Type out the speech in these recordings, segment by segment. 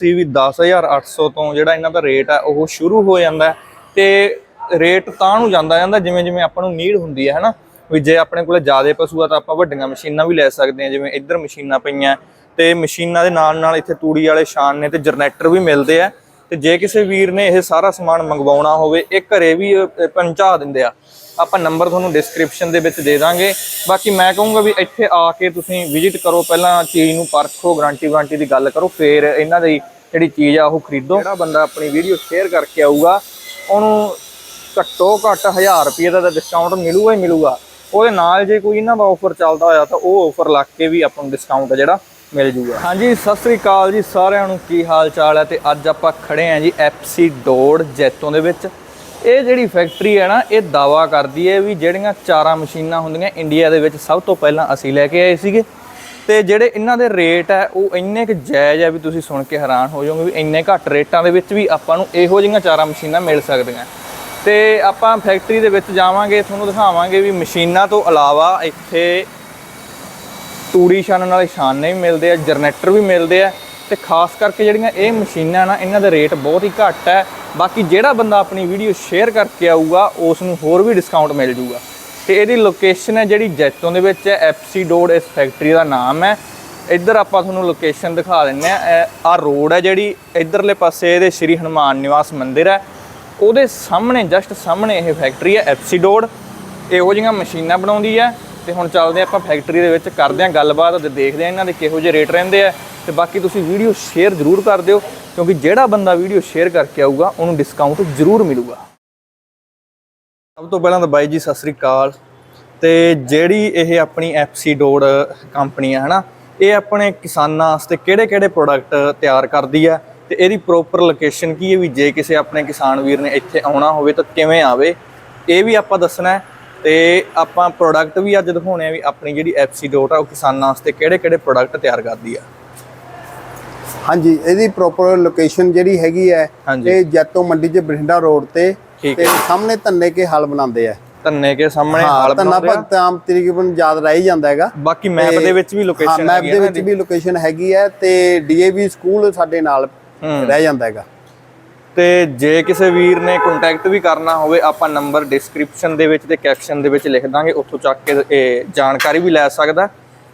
ਸੀ ਵੀ 10800 ਤੋਂ ਜਿਹੜਾ ਇਹਨਾਂ ਦਾ ਰੇਟ ਹੈ ਉਹ ਸ਼ੁਰੂ ਹੋ ਜਾਂਦਾ ਹੈ ਤੇ ਰੇਟ ਤਾਂ ਨੂੰ ਜਾਂਦਾ ਜਾਂਦਾ ਜਿਵੇਂ ਜਿਵੇਂ ਆਪਾਂ ਨੂੰ ਨੀਡ ਹੁੰਦੀ ਹੈ, ਹਨਾ? ਵੀ ਜੇ ਆਪਣੇ ਕੋਲ ਜ਼ਿਆਦਾ ਪਸ਼ੂ ਆ ਤਾਂ ਆਪਾਂ ਵੱਡੀਆਂ ਮਸ਼ੀਨਾਂ ਵੀ ਲੈ ਸਕਦੇ ਹਾਂ, ਜਿਵੇਂ ਇੱਧਰ ਮਸ਼ੀਨਾਂ ਪਈਆਂ ਤੇ ਮਸ਼ੀਨਾਂ ਦੇ ਨਾਲ ਨਾਲ ਇੱਥੇ ਤੂੜੀ ਵਾਲੇ ਸ਼ਾਨ ਨੇ ਤੇ ਜਨਰੇਟਰ ਵੀ ਮਿਲਦੇ ਆ। ਤੇ ਜੇ ਕਿਸੇ ਵੀਰ ਨੇ ਇਹ ਸਾਰਾ ਸਮਾਨ ਮੰਗਵਾਉਣਾ ਹੋਵੇ, ਇਹ ਘਰੇ ਵੀ ਪਹੁੰਚਾ ਦਿੰਦੇ ਆ। ਆਪਾਂ ਨੰਬਰ ਤੁਹਾਨੂੰ ਡਿਸਕ੍ਰਿਪਸ਼ਨ ਦੇ ਵਿੱਚ ਦੇ ਦਾਂਗੇ। ਬਾਕੀ ਮੈਂ ਕਹੂੰਗਾ ਵੀ ਇੱਥੇ ਆ ਕੇ ਤੁਸੀਂ ਵਿਜ਼ਿਟ ਕਰੋ, ਪਹਿਲਾਂ ਚੀਜ਼ ਨੂੰ ਪਰਖੋ ਗਾਰੰਟੀ ਵਾਰੰਟੀ ਦੀ ਗੱਲ ਕਰੋ, ਫਿਰ ਇਹਨਾਂ ਦੀ ਜਿਹੜੀ ਚੀਜ਼ ਆ, ਉਹ ਖਰੀਦੋ। ਜਿਹੜਾ ਬੰਦਾ ਆਪਣੀ ਵੀਡੀਓ ਸ਼ੇਅਰ ਕਰਕੇ ਆਊਗਾ, ਉਹਨੂੰ ਘੱਟੋ ਘੱਟ 1000 ਰੁਪਏ ਦਾ ਡਿਸਕਾਊਂਟ ਮਿਲੂਗਾ ਹੀ ਮਿਲੂਗਾ। ਉਹਦੇ ਨਾਲ ਜੇ ਕੋਈ ਇਹਨਾਂ ਦਾ ਆਫਰ ਚੱਲਦਾ ਹੋਇਆ, ਤਾਂ ਉਹ ਆਫਰ ਲੱਗ ਕੇ ਵੀ ਆਪਾਂ ਨੂੰ ਡਿਸਕਾਊਂਟ ਜਿਹੜਾ। ਮਿਲ ਜੂਗਾ। ਹਾਂਜੀ, ਸਤਿ ਸ੍ਰੀ ਅਕਾਲ ਜੀ ਸਾਰਿਆਂ ਨੂੰ। ਕੀ ਹਾਲ ਚਾਲ ਹੈ? ਤੇ ਅੱਜ ਆਪਾਂ ਖੜੇ ਆਂ ਜੀ ਐਫਸੀ ਡੋੜ ਜੈਤੋਂ ਦੇ ਵਿੱਚ। ਇਹ ਜਿਹੜੀ ਫੈਕਟਰੀ ਹੈ ਨਾ, ਇਹ ਦਾਵਾ ਕਰਦੀ ਹੈ ਵੀ ਜਿਹੜੀਆਂ ਚਾਰਾਂ ਮਸ਼ੀਨਾਂ ਹੁੰਦੀਆਂ ਇੰਡੀਆ ਦੇ ਵਿੱਚ ਸਭ ਤੋਂ ਪਹਿਲਾਂ ਅਸੀਂ ਲੈ ਕੇ ਆਏ ਸੀਗੇ। ਤੇ ਜਿਹੜੇ ਇਹਨਾਂ ਦੇ ਰੇਟ ਹੈ, ਉਹ ਇੰਨੇ ਕੁ ਜਾਇਜ਼ ਹੈ ਵੀ ਤੁਸੀਂ ਸੁਣ ਕੇ ਹੈਰਾਨ ਹੋ ਜਾਓਗੇ ਵੀ ਇੰਨੇ ਘੱਟ ਰੇਟਾਂ ਦੇ ਵਿੱਚ ਵੀ ਆਪਾਂ ਨੂੰ ਇਹੋ ਜਿਹੀਆਂ ਚਾਰਾਂ ਮਸ਼ੀਨਾਂ ਮਿਲ ਸਕਦੀਆਂ। ਤੇ ਆਪਾਂ ਫੈਕਟਰੀ ਦੇ ਵਿੱਚ ਜਾਵਾਂਗੇ, ਤੁਹਾਨੂੰ ਦਿਖਾਵਾਂਗੇ ਵੀ ਮਸ਼ੀਨਾਂ ਤੋਂ ਇਲਾਵਾ ਇੱਥੇ ਤੂੜੀ ਛਾਨਣ ਵਾਲੇ ਛਾਨਣੇ ਵੀ ਮਿਲਦੇ ਆ ਜਨਰੇਟਰ ਵੀ ਮਿਲਦੇ ਆ ਤੇ ਖਾਸ ਕਰਕੇ ਜਿਹੜੀਆਂ ਇਹ ਮਸ਼ੀਨਾਂ ਨਾ, ਇਹਨਾਂ ਦਾ ਰੇਟ ਬਹੁਤ ਹੀ ਘੱਟ ਹੈ ਬਾਕੀ ਜਿਹੜਾ ਬੰਦਾ ਆਪਣੀ ਵੀਡੀਓ ਸ਼ੇਅਰ ਕਰਕੇ ਆਊਗਾ ਉਸ ਨੂੰ ਹੋਰ ਵੀ ਡਿਸਕਾਊਂਟ ਮਿਲ ਜੂਗਾ। ਤੇ ਇਹਦੀ ਲੋਕੇਸ਼ਨ ਹੈ ਜਿਹੜੀ ਜੈਤੋਂ ਦੇ ਵਿੱਚ ਹੈ ਐਫਸੀ ਡੋਡ ਇਸ ਫੈਕਟਰੀ ਦਾ ਨਾਮ ਹੈ। ਇੱਧਰ ਆਪਾਂ ਤੁਹਾਨੂੰ ਲੋਕੇਸ਼ਨ ਦਿਖਾ ਦਿੰਨੇ ਆ ਆ ਰੋਡ ਹੈ ਜਿਹੜੀ, ਇੱਧਰਲੇ ਪਾਸੇ ਇਹਦੇ ਸ਼੍ਰੀ ਹਨੂਮਾਨ ਨਿਵਾਸ ਮੰਦਿਰ ਹੈ। ਉਹਦੇ ਸਾਹਮਣੇ ਜਸਟ ਸਾਹਮਣੇ ਇਹ ਫੈਕਟਰੀ ਹੈ ਐਫਸੀ ਡੋਡ ਇਹੋ ਜਿਹੀਆਂ ਮਸ਼ੀਨਾਂ ਬਣਾਉਂਦੀ ਹੈ। ਤੇ ਹੁਣ ਚੱਲਦੇ ਆਪਾਂ ਫੈਕਟਰੀ ਦੇ ਵਿੱਚ, ਕਰਦੇ ਹਾਂ ਗੱਲਬਾਤ ਤੇ ਦੇਖਦੇ ਹਾਂ ਇਹਨਾਂ ਦੇ ਕਿਹੋ ਜਿਹੇ ਰੇਟ ਰਹਿੰਦੇ ਆ। ਤੇ ਬਾਕੀ ਤੁਸੀਂ ਵੀਡੀਓ ਸ਼ੇਅਰ ਜ਼ਰੂਰ ਕਰ ਦਿਓ, ਕਿਉਂਕਿ ਜਿਹੜਾ ਬੰਦਾ ਵੀਡੀਓ ਸ਼ੇਅਰ ਕਰਕੇ ਆਊਗਾ, ਉਹਨੂੰ ਡਿਸਕਾਊਂਟ ਜ਼ਰੂਰ ਮਿਲੂਗਾ। ਸਭ ਤੋਂ ਪਹਿਲਾਂ ਤਾਂ ਬਾਈ ਜੀ, ਸਤਿ ਸ੍ਰੀ ਅਕਾਲ। ਤੇ ਜਿਹੜੀ ਇਹ ਆਪਣੀ ਐਫਸੀ ਡੋਡ ਕੰਪਨੀ ਹੈ ਹਨਾ, ਇਹ ਆਪਣੇ ਕਿਸਾਨਾਂ ਵਾਸਤੇ ਕਿਹੜੇ-ਕਿਹੜੇ ਪ੍ਰੋਡਕਟ ਤਿਆਰ ਕਰਦੀ ਹੈ ਤੇ ਇਹਦੀ ਪ੍ਰੋਪਰ ਲੋਕੇਸ਼ਨ ਕੀ ਹੈ ਵੀ ਜੇ ਕਿਸੇ ਆਪਣੇ ਕਿਸਾਨ ਵੀਰ ਨੇ ਇੱਥੇ ਆਉਣਾ ਹੋਵੇ ਤਾਂ ਕਿਵੇਂ ਆਵੇ, ਇਹ ਵੀ ਆਪਾਂ ਦੱਸਣਾ ਹੈ। ਤੇ ਆਪਾਂ ਪ੍ਰੋਡਕਟ ਵੀ ਅੱਜ ਦਿਖਾਉਣੇ ਆ ਵੀ ਆਪਣੀ ਜਿਹੜੀ ਐਫਸੀ ਡੋਟ ਆ ਉਹ ਕਿਸਾਨਾਂ ਵਾਸਤੇ ਕਿਹੜੇ-ਕਿਹੜੇ ਪ੍ਰੋਡਕਟ ਤਿਆਰ ਕਰਦੀ ਆ। ਹਾਂਜੀ ਇਹਦੀ ਪ੍ਰੋਪਰ ਲੋਕੇਸ਼ਨ ਜਿਹੜੀ ਹੈਗੀ ਹੈ। ਇਹ ਜੈਤੋ ਮੰਡੀ 'ਚ ਬਠਿੰਡਾ ਰੋਡ ਤੇ ਤੇ ਸਾਹਮਣੇ ਧੰਨੇ ਕੇ ਹਲ ਬਣਾਉਂਦੇ ਆ। ਧੰਨੇ ਕੇ ਸਾਹਮਣੇ ਹਾਲ ਧੰਨਾ ਬਣਾਉਂਦੇ ਆ। ਭਗਤ ਆਮ ਤਕਰੀਬਨ ਯਾਦ ਰਹਿ ਜਾਂਦਾ ਹੈਗਾ। ਬਾਕੀ ਮੈਪ ਦੇ ਵਿੱਚ ਵੀ ਹਾਂ ਲੋਕੇਸ਼ਨ ਮੈਪ ਹੈਗੀ ਦੇ ਹੈ ਵਿੱਚ ਵੀ ਲੋਕੇਸ਼ਨ ਹੈਗੀ ਹੈ ਤੇ ਡੀਏਵੀ ਸਕੂਲ ਸਾਡੇ ਨਾਲ। ਰਹਿ ਜਾਂਦਾ ਹੈਗਾ। ਤੇ ਜੇ ਕਿਸੇ ਵੀਰ ਨੇ ਕੰਟੈਕਟ ਵੀ ਕਰਨਾ ਹੋਵੇ ਆਪਾਂ ਨੰਬਰ ਡਿਸਕ੍ਰਿਪਸ਼ਨ ਦੇ ਵਿੱਚ ਤੇ ਕੈਪਸ਼ਨ ਦੇ ਵਿੱਚ ਲਿਖ ਦਾਂਗੇ ਉੱਥੋਂ ਚੱਕ ਕੇ ਇਹ ਜਾਣਕਾਰੀ ਵੀ ਲੈ ਸਕਦਾ।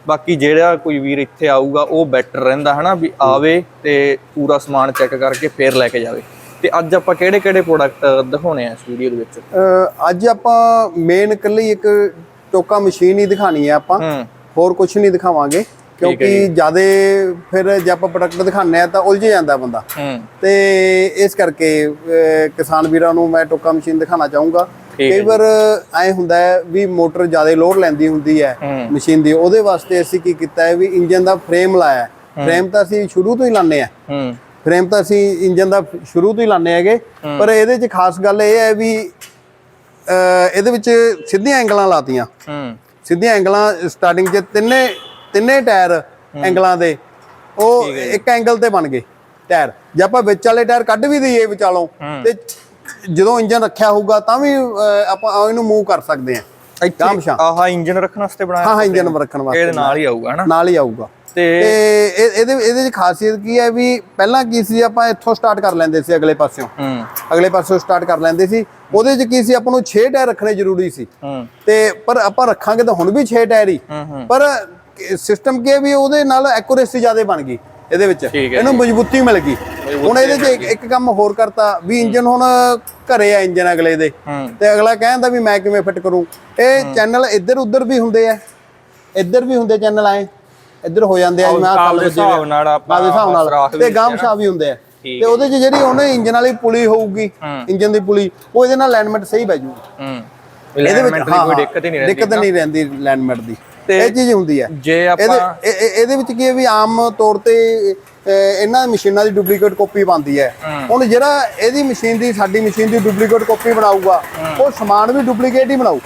ਬਾਕੀ ਜਿਹੜਾ ਕੋਈ ਵੀਰ ਇੱਥੇ ਆਊਗਾ ਉਹ ਬੈਟਰ ਰਹਿੰਦਾ ਹਨਾ ਵੀ ਆਵੇ ਤੇ ਪੂਰਾ ਸਮਾਨ ਚੈੱਕ ਕਰਕੇ ਫੇਰ ਲੈ ਕੇ ਜਾਵੇ। ਤੇ ਅੱਜ ਆਪਾਂ ਕਿਹੜੇ ਕਿਹੜੇ ਪ੍ਰੋਡਕਟ ਦਿਖਾਉਣੇ ਆ ਇਸ ਵੀਡੀਓ ਦੇ ਵਿੱਚ? ਅੱਜ ਆਪਾਂ ਮੇਨ ਇਕੱਲੀ ਇੱਕ ਟੋਕਾ ਮਸ਼ੀਨ ਹੀ ਦਿਖਾਣੀ ਹੈ ਆਪਾਂ। ਹੋਰ ਕੁਝ ਨਹੀਂ ਦਿਖਾਵਾਂਗੇ। ਕਿਉਂਕਿ ਜਿਆਦੇ ਫਿਰ ਜੇ ਆਪਾਂ ਪ੍ਰੋਡਕਟ ਦਿਖਾਣੇ ਆ ਤਾਂ ਉਲਝ ਜਾਂਦਾ ਬੰਦਾ। ਤੇ ਇਸ ਕਰਕੇ ਕਿਸਾਨ ਵੀਰਾਂ ਨੂੰ ਮੈਂ ਟੋਕਾ ਮਸ਼ੀਨ ਦਿਖਾਣਾ ਚਾਹੂੰਗਾ। ਕਈ ਵਾਰ ਐ ਹੁੰਦਾ ਹੈ ਵੀ ਮੋਟਰ ਜ਼ਿਆਦਾ ਲੋਡ ਲੈਂਦੀ ਹੁੰਦੀ ਹੈ। ਮਸ਼ੀਨ ਦੀ। ਉਹਦੇ ਵਾਸਤੇ ਅਸੀਂ ਕੀ ਕੀਤਾ ਹੈ ਵੀ ਇੰਜਨ ਦਾ ਫਰੇਮ ਲਾਇਆ ਫਰੇਮ ਤਾਂ ਅਸੀਂ ਸ਼ੁਰੂ ਤੋਂ ਹੀ ਲਾਣੇ ਆ ਫਰੇਮ ਤਾਂ ਅਸੀਂ ਇੰਜਨ ਦਾ ਸ਼ੁਰੂ ਤੋਂ ਹੀ ਲਾਣੇ ਹੈਗੇ। ਪਰ ਇਹਦੇ 'ਚ ਖਾਸ ਗੱਲ ਇਹ ਹੈ ਵੀ ਇਹਦੇ ਵਿੱਚ ਸਿੱਧੀਆਂ ਐਂਗਲਾਂ ਲਾਤੀਆਂ। ਸਿੱਧੀਆਂ ਐਂਗਲਾਂ ਸਟਾਰਟਿੰਗ 'ਚ ਤਿੰਨੇ ਤਿੰਨੇ ਟਾਇਰ ਐਂਗਲਾਂ ਦੇ ਉਹ ਇੱਕ ਐਂਗਲ ਤੇ ਬਣ ਗਏ ਟਾਇਰ। ਜੇ ਆਪਾਂ ਵਿੱਚ ਵਾਲੇ ਟਾਇਰ ਕੱਢ ਵੀ ਦਈਏ ਵਿਚਾਲੋਂ ਤੇ ਜਦੋਂ ਇੰਜਨ ਰੱਖਿਆ ਹੋਊਗਾ ਤਾਂ ਵੀ ਆਪਾਂ ਇਹਨੂੰ ਮੂਵ ਕਰ ਸਕਦੇ ਗਾਮ ਸ਼ਾਮ ਆਹ ਇੰਜਨ ਰੱਖਣ ਵਾਸਤੇ ਬਣਾਇਆ ਹਾਂ ਹਾਂ ਇੰਜਨ ਰੱਖਣ ਵਾਸਤੇ ਇਹਦੇ ਨਾਲ ਹੀ ਆਊਗਾ ਹਨਾ? ਨਾਲ ਹੀ ਆਊਗਾ। ਤੇ ਤੇ ਇਹ- ਇਹਦੇ ਇਹਦੇ ਵਿੱਚ ਖਾਸੀਅਤ ਕੀ ਹੈ ਵੀ ਪਹਿਲਾਂ ਕੀ ਸੀ ਆਪਾਂ ਇੱਥੋਂ ਸਟਾਰਟ ਕਰ ਲੈਂਦੇ ਸੀ ਅਗਲੇ ਪਾਸਿਓਂ। ਹੂੰ। ਅਗਲੇ ਪਾਸਿਓਂ ਸਟਾਰਟ ਕਰ ਲੈਂਦੇ ਸੀ। ਉਹਦੇ 'ਚ ਕੀ ਸੀ ਆਪਾਂ ਨੂੰ 6 ਟਾਇਰ ਰੱਖਣੇ ਜ਼ਰੂਰੀ ਸੀ। ਹੂੰ। ਤੇ ਪਰ ਆਪਾਂ ਰੱਖਾਂਗੇ ਤਾਂ ਹੁਣ ਵੀ 6 ਟਾਇਰ ਹੂੰ। ਪਰ ਸਿਸਟਮ ਕੀ ਹੈ ਵੀ ਉਹਦੇ ਨਾਲ ਐਕੂਰੇਸੀ ਜ਼ਿਆਦਾ ਬਣ ਗਈ ਇਹਦੇ ਵਿੱਚ। ਇਹਨੂੰ ਮਜ਼ਬੂਤੀ ਮਿਲ ਗਈ। ਹੁਣ ਇਹਦੇ 'ਚ ਇੱਕ- ਕੰਮ ਹੋਰ ਕਰਤਾ ਵੀ ਇੰਜਨ ਹੁਣ ਘਰੇ ਆ ਇੰਜਨ ਅਗਲੇ ਦੇ। ਤੇ ਅਗਲਾ ਕਹਿੰਦਾ ਵੀ ਮੈਂ ਕਿਵੇਂ ਫਿੱਟ ਕਰੂੰ। ਇਹ ਚੈਨਲ ਇੱਧਰ ਉੱਧਰ ਵੀ ਹੁੰਦੇ ਆ। ਇੱਧਰ ਵੀ ਹੁੰਦੇ ਚੈਨਲ ਆਏ। ਇੱਧਰ ਹੋ ਜਾਂਦੇ ਆ ਆਹ ਆਪਦੇ ਹਿਸਾਬ ਨਾਲ ਆਪਾਂ ਆਪਦੇ ਹਿਸਾਬ ਨਾਲ। ਤੇ ਗਾਮਸ਼ਾ ਵੀ ਹੁੰਦੇ ਆ। ਤੇ ਉਹਦੇ 'ਚ ਜਿਹੜੀ ਉਹਨੇ ਇੰਜਨ ਵਾਲੀ ਪੁਲੀ ਹੋਊਗੀ। ਇੰਜਨ ਦੀ ਪੁਲੀ ਉਹ ਇਹਦੇ ਨਾਲ ਅਲਾਈਨਮੈਂਟ ਸਹੀ ਬਹਿ ਜੂਗੀ। ਹੂੰ। ਇਹਦੇ ਵਿੱਚ ਕੋਈ ਦਿੱਕਤ ਹੀ ਨਹੀਂ ਰਹਿੰਦੀ ਦਿੱਕਤ ਨਹੀਂ ਰਹਿੰਦੀ ਅਲਾਈਨਮੈਂਟ ਦੀ। ਤੇ ਇਹ ਚੀਜ਼ ਹੁੰਦੀ ਹੈ ਜੇ ਆਪਾਂ ਇਹ- ਇਹ- ਇਹਦੇ ਵਿੱਚ ਕੀ ਹੈ ਵੀ ਆਮ ਤੌਰ ਤੇ ਇਹਨਾਂ ਮਸ਼ੀਨਾਂ ਦੀ ਡੁਪਲੀਕੇਟ ਕਾਪੀ ਬਣਦੀ ਹੈ। ਹੁਣ ਜਿਹੜਾ ਇਹਦੀ ਮਸ਼ੀਨ ਦੀ ਸਾਡੀ ਮਸ਼ੀਨ ਦੀ ਡੁਪਲੀਕੇਟ ਕਾਪੀ ਬਣਾਊਗਾ ਉਹ ਸਮਾਨ ਵੀ ਡੁਪਲੀਕੇਟ ਹੀ ਬਣਾਊ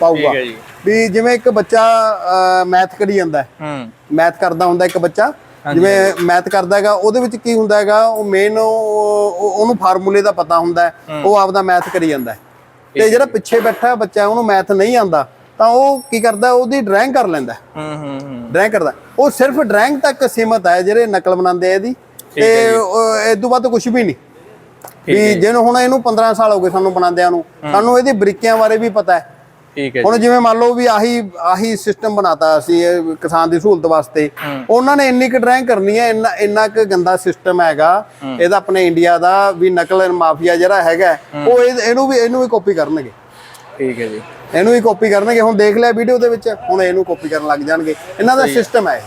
ਪਾਊਗਾ। ਵੀ ਜਿਵੇਂ ਇੱਕ ਬੱਚਾ ਮੈਥ ਕਰੀ ਜਾਂਦਾ ਹੈ। ਮੈਥ ਕਰਦਾ ਹੁੰਦਾ ਇੱਕ ਬੱਚਾ। ਜਿਵੇਂ ਮੈਥ ਕਰਦਾ ਹੈਗਾ ਉਹਦੇ ਵਿੱਚ ਕੀ ਹੁੰਦਾ ਹੈਗਾ ਉਹ ਮੇਨ ਉਹਨੂੰ ਫਾਰਮੂਲੇ ਦਾ ਪਤਾ ਹੁੰਦਾ ਉਹ ਆਪਦਾ ਮੈਥ ਕਰੀ ਜਾਂਦਾ ਤੇ ਜਿਹੜਾ ਪਿੱਛੇ ਬੈਠਾ ਬੱਚਾ ਉਹਨੂੰ ਮੈਥ ਨਹੀਂ ਆਂਦਾ ਤਾਂ ਉਹ ਕੀ ਕਰਦਾ ਉਹਦੀ ਡਰਾਇੰਗ ਕਰ ਲੈਂਦਾ ਹੂੰ। ਹੂੰ ਡਰਾਇੰਗ ਕਰਦਾ ਉਹ ਸਿਰਫ ਡਰਾਇੰਗ ਤੱਕ ਸੀਮਤ ਹੈ ਜਿਹੜੇ ਨਕਲ ਬਣਾਉਂਦੇ ਆ ਇਹਦੀ। ਤੇ ਇਹ ਤੋਂ ਵੱਧ ਕੁਝ ਵੀ ਨਹੀਂ। ਵੀ ਜਿਹਨੂੰ ਹੁਣ ਇਹਨੂੰ 15 ਸਾਲ ਹੋ ਗਏ ਸਾਨੂੰ ਬਣਾਉਂਦਿਆਂ ਨੂੰ ਸਾਨੂੰ ਇਹਦੀ ਬਰੀਕੀਆਂ ਬਾਰੇ ਵੀ ਪਤਾ ਹੈ। ਠੀਕ ਹੈ ਹੁਣ ਜਿਵੇਂ ਮੰਨ ਲਓ ਵੀ ਆਹੀ ਆਹੀ ਸਿਸਟਮ ਬਣਾਤਾ ਇਹ ਕਿਸਾਨ ਦੀ ਸਹੂਲਤ ਵਾਸਤੇ। ਉਹਨਾਂ ਨੇ ਇੰਨੀ ਕੁ ਡਰਾਇੰਗ ਕਰਨੀ ਹੈ ਇੰਨਾ ਇੰਨਾ ਕੁ ਗੰਦਾ ਸਿਸਟਮ ਹੈਗਾ। ਇਹਦਾ ਆਪਣੇ ਇੰਡੀਆ ਦਾ ਵੀ ਨਕਲ ਮਾਫੀਆ ਜਿਹੜਾ ਹੈਗਾ ਉਹ ਇਹ- ਇਹਨੂੰ ਵੀ ਇਹਨੂੰ ਵੀ ਕਾਪੀ ਕਰਨਗੇ। ਠੀਕ ਹੈ ਜੀ। ਇਹਨੂੰ ਵੀ ਕਾਪੀ ਕਰਨਗੇ। ਹੁਣ ਦੇਖ ਲਿਆ ਵੀਡੀਓ ਦੇ ਵਿੱਚ ਹੁਣ ਇਹਨੂੰ ਕਾਪੀ ਕਰਨ ਲੱਗ ਜਾਣਗੇ। ਇਹਨਾਂ ਦਾ ਸਿਸਟਮ ਹੈ ਇਹ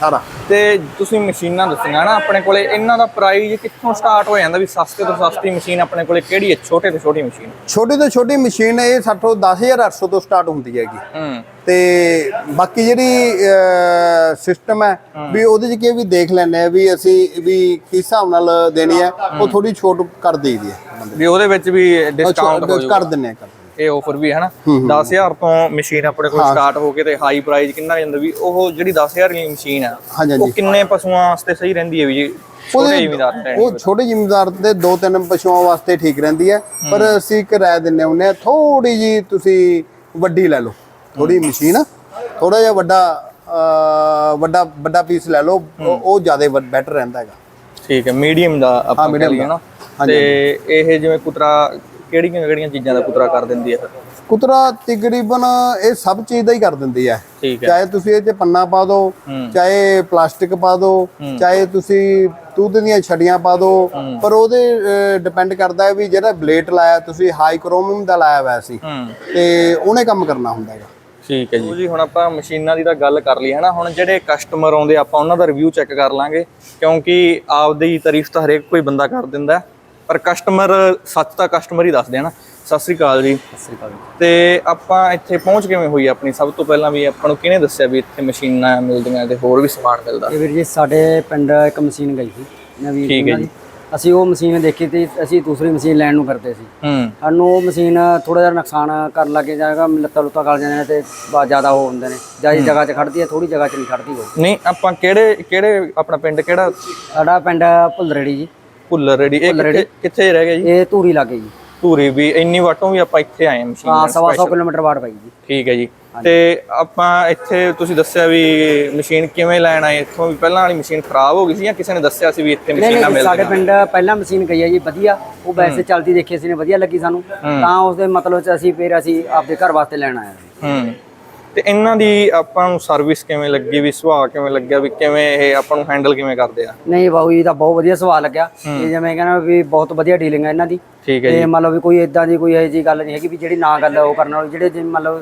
ਸਾਰਾ। ਤੇ ਤੁਸੀਂ ਮਸ਼ੀਨਾਂ ਦੱਸੀਆਂ ਨਾ ਆਪਣੇ ਕੋਲੇ ਇਹਨਾਂ ਦਾ ਪ੍ਰਾਈਸ ਕਿੱਥੋਂ ਸਟਾਰਟ ਹੋ ਜਾਂਦਾ ਵੀ ਸਸਤੇ ਤੋਂ ਸਸਤੀ ਮਸ਼ੀਨ ਆਪਣੇ ਕੋਲੇ ਕਿਹੜੀ ਹੈ? ਛੋਟੇ ਤੋਂ ਛੋਟੀ ਮਸ਼ੀਨ। ਛੋਟੀ ਤੋਂ ਛੋਟੀ ਮਸ਼ੀਨ ਇਹ ਸਾਠੋ 10800 ਤੋਂ ਸਟਾਰਟ ਹੁੰਦੀ ਹੈਗੀ। ਹੂੰ। ਤੇ ਬਾਕੀ ਜਿਹੜੀ ਸਿਸਟਮ ਹੈ ਵੀ ਉਹਦੇ ਚ ਕੀ ਹੈ ਵੀ ਦੇਖ ਲੈਣੇ ਆ ਵੀ ਅਸੀਂ ਵੀ ਕਿਸ ਹਿਸਾਬ ਨਾਲ ਦੇਣੀ ਹੈ ਉਹ ਥੋੜੀ ਛੋਟ ਕਰ ਦੇਈਦੀ ਹੈ। ਵੀ ਉਹਦੇ ਵਿੱਚ ਵੀ ਡਿਸਕਾਊਂਟ ਹੋ ਕਰ ਦਿੰਨੇ ਆ ਇਹ ਆਫਰ ਵੀ ਹੈ ਨਾ 10000 ਤੋਂ ਮਸ਼ੀਨ ਆਪਣੇ ਕੋਲ ਸਟਾਰਟ ਹੋ ਕੇ ਤੇ ਹਾਈ ਪ੍ਰਾਈਸ ਕਿੰਨਾ ਜਾਂਦਾ ਵੀ ਉਹ ਜਿਹੜੀ 10000 ਦੀ ਮਸ਼ੀਨ ਆ ਉਹ ਕਿੰਨੇ ਪਸ਼ੂਆਂ ਵਾਸਤੇ ਸਹੀ ਰਹਿੰਦੀ ਹੈ ਵੀ ਜੀ? ਛੋਟੇ ਜ਼ਿਮੀਦਾਰ ਉਹ ਛੋਟੇ ਜ਼ਿਮੀਂਦਾਰ ਦੇ ਦੋ ਤਿੰਨ ਪਸ਼ੂਆਂ ਵਾਸਤੇ ਠੀਕ ਰਹਿੰਦੀ ਹੈ ਪਰ ਅਸੀਂ ਇੱਕ ਰਾਏ ਦਿੰਨੇ ਹੁੰਨੇ ਆ ਥੋੜੀ ਜੀ ਤੁਸੀਂ ਵੱਡੀ ਲੈ ਲਓ। ਥੋੜੀ ਮਸ਼ੀਨ ਥੋੜਾ ਜਿਹਾ ਵੱਡਾ ਵੱਡਾ ਵੱਡਾ ਪੀਸ ਲੈ ਲਓ ਉਹ- ਜ਼ਿਆਦਾ ਬੈਟਰ ਰਹਿੰਦਾ ਹੈਗਾ। ਠੀਕ ਹੈ ਮੀਡੀਅਮ ਦਾ ਆਪਾਂ ਕਹਿ ਲਈਏ ਨਾ। ਤੇ ਇਹ ਜਿਵੇਂ ਕੁਤਰਾ ਕਿਹੜੀਆਂ ਕਿਹੜੀਆਂ ਚੀਜ਼ਾਂ ਦਾ ਕੁਤਰਾ ਕਰ ਦਿੰਦੀ ਹੈ ਫਿਰ ਕੁਤਰਾ ਤਕਰੀਬਨ ਇਹ ਸਭ ਚੀਜ਼ ਦਾ ਹੀ ਕਰ ਦਿੰਦੀ ਹੈ। ਚਾਹੇ ਤੁਸੀਂ ਇਹ 'ਚ ਪੰਨਾ ਪਾ ਦਿਓ ਚਾਹੇ ਪਲਾਸਟਿਕ ਪਾ ਦਿਓ ਚਾਹੇ ਤੁਸੀਂ ਦੁੱਧ ਦੀਆਂ ਛੜੀਆਂ ਪਾ ਦਿਓ ਪਰ ਉਹਦੇ ਡਿਪੈਂਡ ਕਰਦਾ ਹੈ ਵੀ ਜਿਹੜਾ ਬਲੇਟ ਲਾਇਆ ਤੁਸੀਂ ਹਾਈ ਕ੍ਰੋਮੀਅਮ ਦਾ ਲਾਇਆ ਹੋਇਆ ਸੀ। ਤੇ ਉਹਨੇ ਕੰਮ ਕਰਨਾ ਹੁੰਦਾ ਹੈਗਾ। ਠੀਕ ਹੈ ਜੀ। ਜੀ ਹੁਣ ਆਪਾਂ ਮਸ਼ੀਨਾਂ ਦੀ ਤਾਂ ਗੱਲ ਕਰ ਲਈ ਹੈ ਨਾ ਹੁਣ ਜਿਹੜੇ ਕਸਟਮਰ ਆਉਂਦੇ ਆਪਾਂ ਉਹਨਾਂ ਦਾ ਰਿਵਿਊ ਚੈੱਕ ਕਰ ਲਾਂਗੇ ਕਿਉਂਕਿ ਆਪਦੀ ਤਾਰੀਫ ਤਾਂ ਹਰੇਕ ਕੋਈ ਬੰਦਾ ਕਰ ਦਿੰਦਾ ਪਰ ਕਸਟਮਰ ਸੱਚ ਤਾਂ ਕਸਟਮਰ ਹੀ ਦੱਸਦੇ ਆ ਨਾ। ਸਤਿ ਸ੍ਰੀ ਅਕਾਲ ਜੀ। ਸਤਿ ਸ੍ਰੀ ਅਕਾਲ ਤੇ ਆਪਾਂ ਇੱਥੇ ਪਹੁੰਚ ਕਿਵੇਂ ਹੋਈ ਆਪਣੀ? ਸਭ ਤੋਂ ਪਹਿਲਾਂ ਵੀ ਆਪਾਂ ਨੂੰ ਕਿਹਨੇ ਦੱਸਿਆ ਵੀ ਇੱਥੇ ਮਸ਼ੀਨਾਂ ਮਿਲਦੀਆਂ ਤੇ ਹੋਰ ਵੀ ਸਮਾਨ ਮਿਲਦਾ? ਇਹ ਵੀਰ ਜੀ ਸਾਡੇ ਪਿੰਡ ਇੱਕ ਮਸ਼ੀਨ ਗਈ ਸੀ। ਨਵੀਂ ਠੀਕ ਹੈ ਦੀ। ਅਸੀਂ ਉਹ ਮਸ਼ੀਨ ਦੇਖੀ ਤੇ ਅਸੀਂ ਦੂਸਰੀ ਮਸ਼ੀਨ ਲੈਣ ਨੂੰ ਫਿਰਦੇ ਸੀ। ਹੂੰ। ਸਾਨੂੰ ਉਹ ਮਸ਼ੀਨ ਥੋੜਾ ਜਿਹਾ ਨੁਕਸਾਨ ਕਰਨ ਲੱਗੇ ਜਾਏਗਾ ਲੱਤਾਂ ਲੁੱਤਾਂ ਗਲ ਜਾਂਦੇ ਨੇ ਤੇ ਜ਼ਿਆਦਾ ਉਹ ਹੁੰਦੇ ਨੇ। ਜ਼ਿਆਦਾ ਜਗ੍ਹਾ 'ਚ ਖੜਦੀ ਹੈ ਥੋੜੀ ਜਗ੍ਹਾ 'ਚ ਨਹੀਂ ਖੜਦੀ ਉਹ। ਨਹੀਂ ਆਪਾਂ ਕਿਹੜੇ ਕਿਹੜੇ ਆਪਣਾ ਪਿੰਡ ਕਿਹੜਾ? ਸਾਡਾ ਪਿੰਡ ਭੁੱਲਰੜੀ ਜੀ। ਭੁੱਲਰ ਰੇੜੀ ਇਹ ਕਿੱਥੇ ਕਿੱਥੇ ਰਹਿ ਗਿਆ ਜੀ? ਇਹ ਧੂਰੀ ਲੱਗੇ ਜੀ। ਧੂਰੀ ਵੀ ਇੰਨੀ ਵਾਟੋਂ ਵੀ ਆਪਾਂ ਇੱਥੇ ਆਏ ਹਾਂ ਮਸ਼ੀਨ ਹਾਂ ਸਵਾ ਸੌ special। ਕਿਲੋਮੀਟਰ ਬਾੜ ਪਈ ਜੀ। ਠੀਕ ਹੈ ਜੀ। ਤੇ ਆਪਾਂ ਇੱਥੇ ਤੁਸੀਂ ਦੱਸਿਆ ਵੀ ਮਸ਼ੀਨ ਕਿਵੇਂ ਲੈਣ ਆਏ? ਇੱਥੋਂ ਵੀ ਪਹਿਲਾਂ ਵਾਲੀ ਮਸ਼ੀਨ ਖਰਾਬ ਹੋ ਗਈ ਸੀ ਜਾਂ ਕਿਸੇ ਨੇ ਦੱਸਿਆ ਸੀ ਵੀ ਇੱਥੇ ਨਹੀਂ ਮਸ਼ੀਨਾਂ ਨਹੀਂ ਸਾਡੇ ਮਿਲਦੀਆਂ ਪਿੰਡ ਪਹਿਲਾਂ ਮਸ਼ੀਨ ਗਈ ਹੈ ਜੀ ਵਧੀਆ। ਉਹ ਵੈਸੇ ਚੱਲਦੀ ਦੇਖੀ ਅਸੀਂ ਨੇ ਵਧੀਆ ਲੱਗੀ ਸਾਨੂੰ। ਤਾਂ ਉਸਦੇ ਮਤਲਬ ਚ ਅਸੀਂ ਫਿਰ ਅਸੀਂ ਆਪਦੇ ਘਰ ਵਾਸਤੇ ਲੈਣ ਆਏ ਹਾਂ। ਹੂੰ। ਤੇ ਇਹਨਾਂ ਦੀ ਆਪਾਂ ਨੂੰ ਸਰਵਿਸ ਕਿਵੇਂ ਲੱਗੀ? ਵੀ ਸੁਭਾਅ ਕਿਵੇਂ ਲੱਗਿਆ? ਵੀ ਕਿਵੇਂ ਇਹ ਆਪਾਂ ਨੂੰ ਹੈਂਡਲ ਕਿਵੇਂ ਕਰਦੇ ਆ? ਨਹੀਂ ਬਾਊ ਜੀ ਦਾ ਬਹੁਤ ਵਧੀਆ ਸਵਾਲ ਲੱਗਿਆ। ਇਹ ਜਿਵੇਂ ਕਹਿੰਦਾ ਵੀ ਬਹੁਤ ਵਧੀਆ ਡੀਲਿੰਗ ਹੈ ਇਹਨਾਂ ਦੀ। ਠੀਕ ਹੈ ਤੇ ਮੰਨ ਲਓ ਵੀ ਕੋਈ ਇਦਾਂ ਦੀ ਕੋਈ ਇਹੋ ਜੀ ਗੱਲ ਨਹੀਂ ਹੈਗੀ ਵੀ ਜਿਹੜੀ ਨਾ ਗੱਲ ਉਹ ਕਰਨ ਵਾਲੀ। ਜਿਹੜੇ ਜੇ ਮੰਨ ਲਓ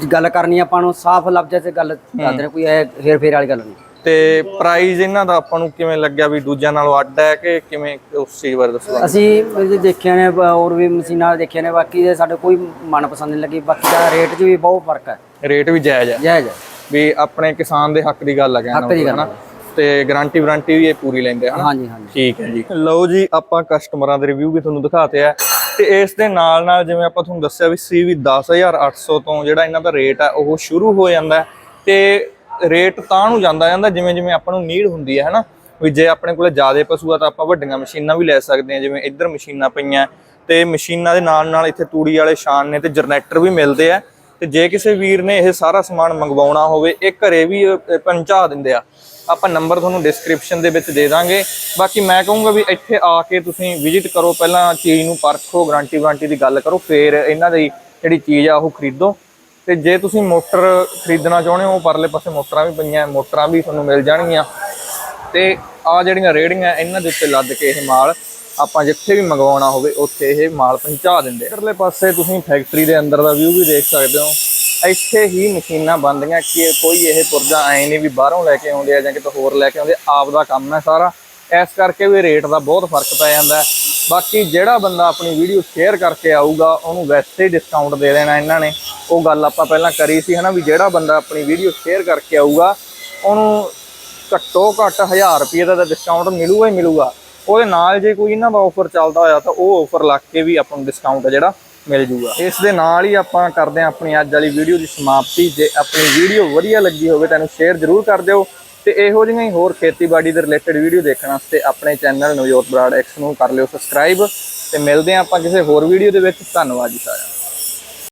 ਜੇ ਗੱਲ ਕਰਨੀ ਆਪਾਂ ਨੂੰ ਸਾਫ਼ ਲਫ਼ਜ਼ਾਂ 'ਚ ਗੱਲ ਦੱਸਦੇ ਨੇ ਕੋਈ ਇਹ ਹੇਰ ਫੇਰ ਵਾਲੀ ਗੱਲ ਨਹੀਂ। ਤੇ ਪ੍ਰਾਈਸ ਇਹਨਾਂ ਦਾ ਆਪਾਂ ਨੂੰ ਕਿਵੇਂ ਲੱਗਿਆ ਵੀ ਦੂਜਿਆਂ ਨਾਲੋਂ ਅੱਡ ਹੈ ਕਿ ਕਿਵੇਂ ਉਸ ਚੀਜ਼ ਬਾਰੇ ਦੱਸੋ? ਅਸੀਂ ਦੇਖਿਆ ਨੇ ਹੋਰ ਵੀ ਮਸ਼ੀਨਾਂ ਦੇਖਿਆ ਨੇ ਬਾਕੀ ਦੇ ਸਾਡੇ ਕੋਈ ਮਨਪਸੰਦ ਨਹੀਂ ਲੱਗੀ ਬਾਕੀ ਦਾ ਰੇਟ 'ਚ ਵੀ ਬਹੁਤ ਫ਼ਰਕ ਹੈ। ਰੇਟ ਵੀ ਜਾਇਜ਼ ਹੈ। ਜਾਇਜ਼ ਹੈ। ਵੀ ਆਪਣੇ ਕਿਸਾਨ ਦੇ ਹੱਕ ਦੀ ਗੱਲ ਹੈ ਕਹਿਣਾ ਹਨਾ? ਤੇ ਗਾਰੰਟੀ ਵਾਰੰਟੀ ਵੀ ਇਹ ਪੂਰੀ ਲੈਂਦੇ ਹਨਾ? ਹਾਂਜੀ ਹਾਂਜੀ। ਠੀਕ ਹੈ ਜੀ। ਲਓ ਜੀ ਆਪਾਂ ਕਸਟਮਰਾਂ ਦੇ ਰਿਵਿਊ ਵੀ ਤੁਹਾਨੂੰ ਦਿਖਾਤੇ ਆ। ਤੇ ਇਸ ਦੇ ਨਾਲ ਨਾਲ ਜਿਵੇਂ ਆਪਾਂ ਤੁਹਾਨੂੰ ਦੱਸਿਆ ਵੀ ਸੀ ਵੀ 10800 ਤੋਂ ਜਿਹੜਾ ਇਹਨਾਂ ਦਾ ਰੇਟ ਆ ਉਹ ਸ਼ੁਰੂ ਹੋ ਜਾਂਦਾ ਤੇ ਰੇਟ ਤਾਂ ਨੂੰ ਜਾਂਦਾ ਜਾਂਦਾ, ਜਿਵੇਂ ਜਿਵੇਂ ਆਪਾਂ ਨੂੰ ਨੀਡ ਹੁੰਦੀ ਹੈ, ਹਨਾ? ਵੀ ਜੇ ਆਪਣੇ ਕੋਲ ਜ਼ਿਆਦਾ ਪਸ਼ੂ ਆ ਤਾਂ ਆਪਾਂ ਵੱਡੀਆਂ ਮਸ਼ੀਨਾਂ ਵੀ ਲੈ ਸਕਦੇ ਹਾਂ, ਜਿਵੇਂ ਇੱਧਰ ਮਸ਼ੀਨਾਂ ਪਈਆਂ। ਤੇ ਮਸ਼ੀਨਾਂ ਦੇ ਨਾਲ ਨਾਲ ਇੱਥੇ ਤੂੜੀ ਵਾਲੇ ਸ਼ਾਨ ਨੇ ਤੇ ਜਨਰੇਟਰ ਵੀ ਮਿਲਦੇ ਆ। ਤੇ ਜੇ ਕਿਸੇ ਵੀਰ ਨੇ ਇਹ ਸਾਰਾ ਸਮਾਨ ਮੰਗਵਾਉਣਾ ਹੋਵੇ, ਇਹ ਘਰੇ ਵੀ ਪਹੁੰਚਾ ਦਿੰਦੇ ਆ। ਆਪਾਂ ਨੰਬਰ ਤੁਹਾਨੂੰ ਡਿਸਕ੍ਰਿਪਸ਼ਨ ਦੇ ਵਿੱਚ ਦੇ ਦਾਂਗੇ। ਬਾਕੀ ਮੈਂ ਕਹੂੰਗਾ ਵੀ ਇੱਥੇ ਆ ਕੇ ਤੁਸੀਂ ਵਿਜ਼ਿਟ ਕਰੋ, ਪਹਿਲਾਂ ਚੀਜ਼ ਨੂੰ ਪਰਖੋ ਗਾਰੰਟੀ ਵਾਰੰਟੀ ਦੀ ਗੱਲ ਕਰੋ, ਫੇਰ ਇਹਨਾਂ ਦੀ ਜਿਹੜੀ ਚੀਜ਼ ਆ ਉਹ ਖਰੀਦੋ। ਤੇ ਜੇ ਤੁਸੀਂ ਮੋਟਰ ਖਰੀਦਣਾ ਚਾਹੁੰਦੇ ਹੋ, ਪਰਲੇ ਪਾਸੇ ਮੋਟਰਾਂ ਵੀ ਪਈਆਂ, ਮੋਟਰਾਂ ਵੀ ਤੁਹਾਨੂੰ ਮਿਲ ਜਾਣਗੀਆਂ। ਤੇ ਆ ਜਿਹੜੀਆਂ ਰੇੜੀਆਂ ਇਹਨਾਂ ਦੇ ਉੱਤੇ ਲੱਦ ਕੇ ਇਹ ਮਾਲ ਆਪਾਂ ਜਿੱਥੇ ਵੀ ਮੰਗਵਾਉਣਾ ਹੋਵੇ, ਉੱਥੇ ਇਹ ਮਾਲ ਪਹੁੰਚਾ ਦਿੰਦੇ ਪਰਲੇ ਪਾਸੇ ਤੁਸੀਂ ਫੈਕਟਰੀ ਦੇ ਅੰਦਰ ਦਾ ਵਿਊ ਵੀ ਦੇਖ ਸਕਦੇ ਹੋ। ਇੱਥੇ ਹੀ ਮਸ਼ੀਨਾਂ ਬਣਦੀਆਂ ਕਿ ਕੋਈ ਇਹ ਪੁਰਜਾ ਐ ਨਹੀਂ ਵੀ ਬਾਹਰੋਂ ਲੈ ਕੇ ਆਉਂਦੇ ਆ ਜਾਂ ਕਿਤੇ ਹੋਰ ਲੈ ਕੇ ਆਉਂਦੇ, ਆਪ ਦਾ ਕੰਮ ਹੈ ਸਾਰਾ। ਇਸ ਕਰਕੇ ਵੀ ਰੇਟ ਦਾ ਬਹੁਤ ਫ਼ਰਕ ਪੈ ਜਾਂਦਾ ਹੈ। ਬਾਕੀ ਜਿਹੜਾ ਬੰਦਾ ਆਪਣੀ ਵੀਡੀਓ ਸ਼ੇਅਰ ਕਰਕੇ ਆਊਗਾ, ਉਹਨੂੰ ਵੈਸੇ ਹੀ ਡਿਸਕਾਊਂਟ ਦੇ ਦੇਣਾ ਇਹਨਾਂ ਨੇ। ਉਹ ਗੱਲ ਆਪਾਂ ਪਹਿਲਾਂ ਕਰੀ ਸੀ ਹਨਾ, ਵੀ ਜਿਹੜਾ ਬੰਦਾ ਆਪਣੀ ਵੀਡੀਓ ਸ਼ੇਅਰ ਕਰਕੇ ਆਊਗਾ, ਉਹਨੂੰ ਘੱਟੋ ਘੱਟ 1000 ਰੁਪਏ ਦਾ ਡਿਸਕਾਊਂਟ ਮਿਲੂਗਾ ਹੀ ਮਿਲੂਗਾ। ਉਹਦੇ ਨਾਲ ਜੇ ਕੋਈ ਇਹਨਾਂ ਦਾ ਆਫਰ ਚੱਲਦਾ ਹੋਇਆ, ਤਾਂ ਉਹ ਆਫਰ ਲੱਗ ਕੇ ਵੀ ਆਪਾਂ ਨੂੰ ਡਿਸਕਾਊਂਟ ਜਿਹੜਾ ਮਿਲ ਜੂਗਾ। ਇਸ ਦੇ ਨਾਲ ਹੀ ਆਪਾਂ ਕਰਦੇ ਹਾਂ ਆਪਣੀ ਅੱਜ ਵਾਲੀ ਵੀਡੀਓ ਦੀ ਸਮਾਪਤੀ। ਜੇ ਆਪਣੀ ਵੀਡੀਓ ਵਧੀਆ ਲੱਗੀ ਹੋਵੇ, ਤਾਂ ਇਹਨੂੰ ਸ਼ੇਅਰ ਜ਼ਰੂਰ ਕਰ ਦਿਓ। ਤੇ ਇਹੋ ਜਿਹੀਆਂ ਹੀ ਹੋਰ ਖੇਤੀਬਾੜੀ ਦੇ ਰਿਲੇਟਡ ਵੀਡੀਓ ਦੇਖਣ ਵਾਸਤੇ ਆਪਣੇ ਚੈਨਲ ਨਵਜੋਤ ਬਰਾੜ ਐਕਸ ਨੂੰ ਕਰ ਲਿਓ ਸਬਸਕ੍ਰਾਈਬ ਤੇ ਮਿਲਦੇ ਹਾਂ ਆਪਾਂ ਕਿਸੇ ਹੋਰ ਵੀਡੀਓ ਦੇ ਵਿੱਚ। ਧੰਨਵਾਦ ਜੀ ਸਾਰਿਆਂ